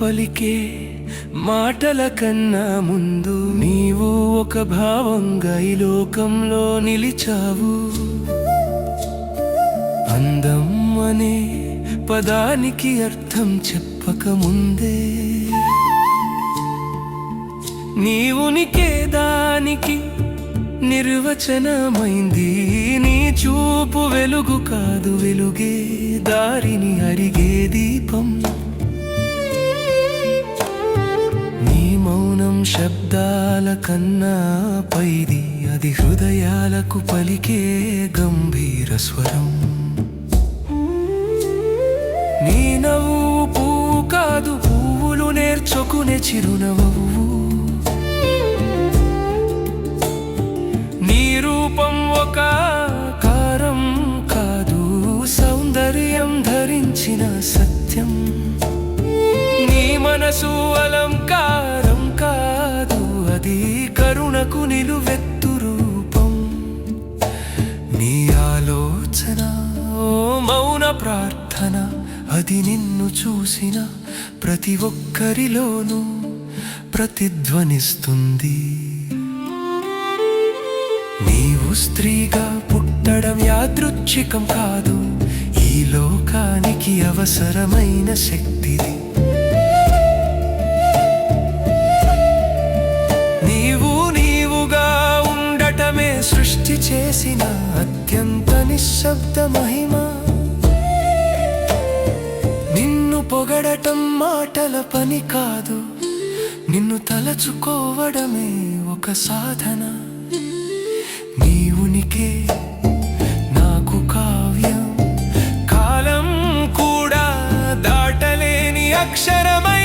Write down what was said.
పలికే మాటల కన్నా ముందు నీవు ఒక భావంగా ఈ లోకంలో నిలిచావు. అందం అనే పదానికి అర్థం చెప్పక ముందే నీవునికే దానికి నిర్వచనమైంది. నీ చూపు వెలుగు కాదు వెలుగే దారిని అరిగే దీపం. శబ్దాల కన్నా పైది అది హృదయాలకు పలికే గంభీర స్వరం. నీ నవ్వు పువ్వు కాదు పువ్వులు నేర్చుకునే చిరునవ్వు. నీ రూపం ఒక కారం కాదు సౌందర్యం ధరించిన సత్యం. నీ మనసు అలం నిలువెత్తు రూపం. నీ ఆలోచన ఓ మౌన ప్రార్థన అది నిన్ను చూసిన ప్రతి ఒక్కరిలోనూ ప్రతిధ్వనిస్తుంది. నీవు స్త్రీగా పుట్టడం యాదృచ్ఛికం కాదు ఈ లోకానికి అవసరమైన శక్తిది. చేసిన అత్యంత నిశ్శబ్ద మహిమ. నిన్ను పొగడటం మాటల పని కాదు. నిన్ను తలచుకోవడమే ఒక సాధన. నీ ఉనికి నాకు కావ్యం. కాలం కూడా దాటలేని అక్షరమై